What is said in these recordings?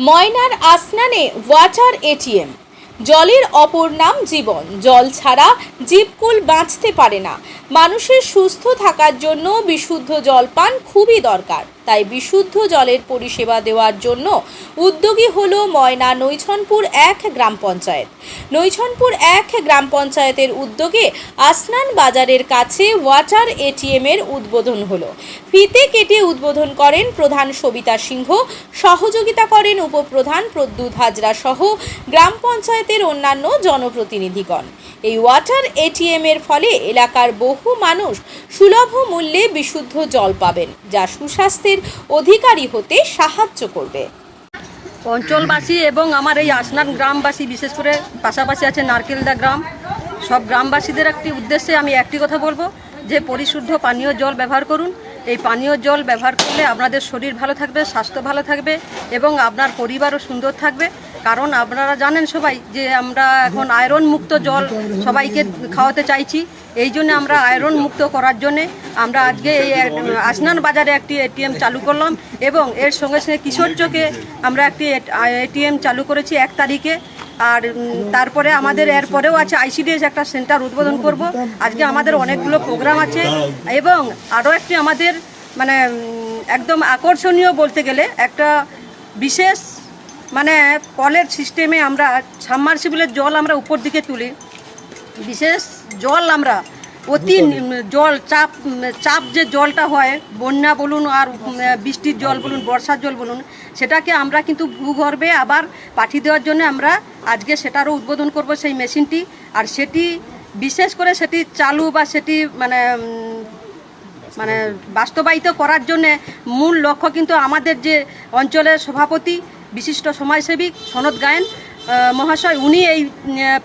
ময়নার আসনানে water ATM. জলের অপর নাম জীবন। জল ছাড়া জীবকুল বাঁচতে পারে না। মানুষের সুস্থ থাকার জন্য বিশুদ্ধ জল পান খুবই দরকার। তাই বিশুদ্ধ জলের পরিষেবা দেওয়ার জন্য উদ্যোগী হল ময়না নৈছনপুর এক গ্রাম পঞ্চায়েত। নৈছনপুর এক গ্রাম পঞ্চায়েতের উদ্যোগে আসনান বাজারের কাছে ওয়াটার এটিএম এর উদ্বোধন হলো। ফিতে কেটে উদ্বোধন করেন প্রধান সবিতা সিংহ। সহযোগিতা করেন উপপ্রধান প্রদ্যুৎ হাজরা সহ গ্রাম পঞ্চায়েতের অন্যান্য জনপ্রতিনিধিগণ। এই ওয়াটার এটিএম এর ফলে এলাকার বহু মানুষ সুলভ মূল্যে বিশুদ্ধ জল পাবেন, যা সুস্বাস্থ্যের অধিকারী হতে সাহায্য করবে। অঞ্চলবাসী এবং আমার এই আসনার গ্রামবাসী, বিশেষ করে পাশাপাশি আছে নারকেলদা গ্রাম, সব গ্রামবাসীদের একটি উদ্দেশ্যে আমি একটি কথা বলব, যে পরিশুদ্ধ পানীয় জল ব্যবহার করুন। এই পানীয় জল ব্যবহার করলে আপনাদের শরীর ভালো থাকবে, স্বাস্থ্য ভালো থাকবে এবং আপনার পরিবারও সুন্দর থাকবে। কারণ আপনারা জানেন সবাই যে আমরা এখন আয়রন মুক্ত জল সবাইকে খাওয়াতে চাইছি। এই জন্য আমরা আয়রন মুক্ত করার জন্যে আমরা আজকে এই আসনান বাজারে একটি এটিএম চালু করলাম এবং এর সঙ্গে সঙ্গে কিশোর চোখে আমরা একটি এটিএম চালু করেছি এক তারিখে। আর তারপরে আমাদের এরপরেও আছে আইসিডিএস একটা সেন্টার উদ্বোধন করব। আজকে আমাদের অনেকগুলো প্রোগ্রাম আছে এবং আরও একটি আমাদের মানে একদম আকর্ষণীয় বলতে গেলে একটা বিশেষ মানে কলের সিস্টেমে আমরা সাবমার্সিবলের জল আমরা উপর দিকে তুলি। বিশেষ জল আমরা অতি জল চাপ চাপ যে জলটা হয় বন্যা বলুন আর বৃষ্টির জল বলুন বর্ষার জল বলুন সেটাকে আমরা কিন্তু ভূগর্ভে আবার পাঠিয়ে দেওয়ার জন্য আমরা আজকে সেটারও উদ্বোধন করব সেই মেশিনটি। আর সেটি বিশেষ করে সেটি চালু বা সেটি মানে মানে বাস্তবায়িত করার জন্যে মূল লক্ষ্য কিন্তু আমাদের যে অঞ্চলের সভাপতি বিশিষ্ট সমাজসেবী সনদ গায়েন মহাশয়, উনি এই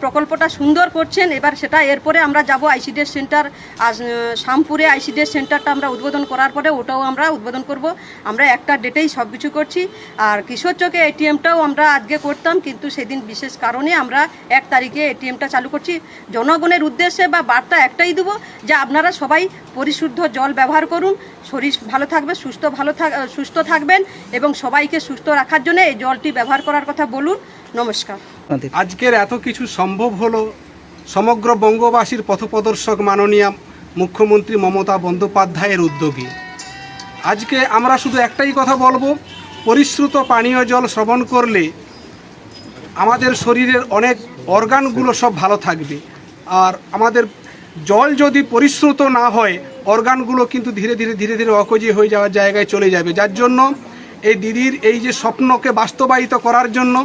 প্রকল্পটা সুন্দর করছেন। এবার সেটা এরপরে আমরা যাব আইসিডিএস সেন্টার, আজ শামপুরে আইসিডিএস সেন্টারটা আমরা উদ্বোধন করার পরে ওটাও আমরা উদ্বোধন করব। আমরা একটা ডেটেই সব কিছু করছি। আর কিশোর চোখে এটিএমটাও আমরা আজকে করতাম, কিন্তু সেদিন বিশেষ কারণে আমরা এক তারিখে এটিএমটা চালু করছি। জনগণের উদ্দেশ্যে বা বার্তা একটাই দেবো যে আপনারা সবাই পরিশুদ্ধ জল ব্যবহার করুন, শরীর ভালো থাকবে, সুস্থ ভালো থাক, সুস্থ থাকবেন এবং সবাইকে সুস্থ রাখার জন্য এই জলটি ব্যবহার করার কথা বলুন। নমস্কার। আজকের এত কিছু সম্ভব হলো সমগ্র বঙ্গবাসীর পথপ্রদর্শক মাননীয় মুখ্যমন্ত্রী মমতা বন্দ্যোপাধ্যায়ের উদ্যোগে। আজকে আমরা শুধু একটাই কথা বলব, পরিশ্রুত পানীয় জল শ্রবণ করলে আমাদের শরীরের অনেক অর্গানগুলো সব ভালো থাকবে। আর আমাদের জল যদি পরিশ্রুত না হয়, অর্গানগুলো কিন্তু ধীরে ধীরে ধীরে ধীরে অকজে হয়ে যাওয়ার জায়গায় চলে যাবে। যার জন্য এই দিদির এই যে স্বপ্নকে বাস্তবায়িত করার জন্য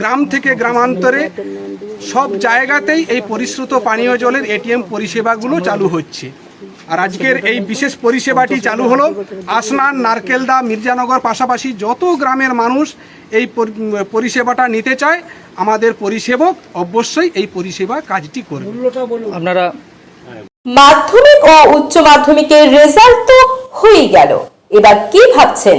গ্রাম থেকে গ্রামান্তরে সব জায়গাতেই এই পরিশ্রুত পানীয় জলের এটিএম পরিষেবাগুলো চালু হচ্ছে। আর আজকের এই বিশেষ পরিষেবাটি চালু হলো আসনান নারকেলদা মির্জানগর পাশাপাশি যত গ্রামের মানুষ এই পরিষেবাটা নিতে চায় আমাদের পরিষেবক অবশ্যই এই পরিষেবা কাজটি করবে। আপনারা মাধ্যমিক ও উচ্চ মাধ্যমিকের রেজাল্ট তো হয়েই গেল। এবার কি ভাবছেন?